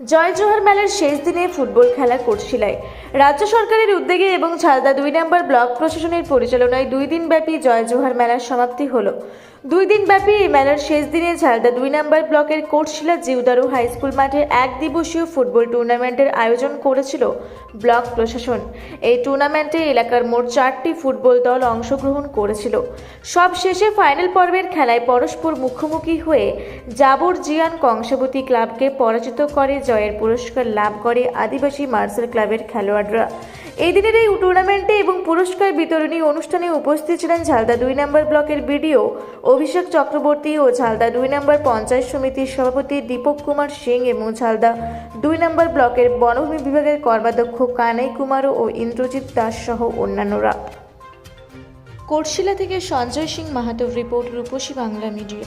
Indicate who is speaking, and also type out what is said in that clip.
Speaker 1: জয় জোহর মেলার শেষ দিনে ফুটবল খেলা কোটশিলায় রাজ্য সরকারের উদ্যোগে এবং ঝালদা দুই নম্বর ব্লক প্রশাসনের পরিচালনায় দুই দিনব্যাপী জয় জোহর মেলার সমাপ্তি হলো। দুই দিনব্যাপী এই মেলার শেষ দিনে ঝালদা দুই নম্বর ব্লকের কোটশিলা জিউদারু হাই স্কুল মাঠে এক দিবসীয় ফুটবল টুর্নামেন্টের আয়োজন করেছিল ব্লক প্রশাসন। এই টুর্নামেন্টে এলাকার মোট চারটি ফুটবল দল অংশগ্রহণ করেছিল। সব শেষে ফাইনাল পর্বের খেলায় পরস্পর মুখোমুখি হয়ে জাবর জিয়ান কংসাবতী ক্লাবকে পরাজিত করে, জয়ের পুরস্কার লাভ করে আদিবাসী মার্শাল ক্লাবের খেলোয়াড়রা। এই দিনের এই টুর্নামেন্টে এবং পুরস্কার বিতরণী অনুষ্ঠানে উপস্থিত ছিলেন ঝালদা দুই নম্বর ব্লকের বিডিও অভিষেক চক্রবর্তী ও ঝালদা দুই নম্বর পঞ্চায়েত সমিতির সভাপতি দীপক কুমার সিং এবং ঝালদা দুই নম্বর ব্লকের বনভূমি বিভাগের কর্মাধ্যক্ষ কানাই কুমার ও ইন্দ্রজিৎ দাস সহ অন্যান্যরা। কোটশিলা থেকে সঞ্জয় সিং মাহাতো রিপোর্ট রূপসী বাংলা মিডিয়া।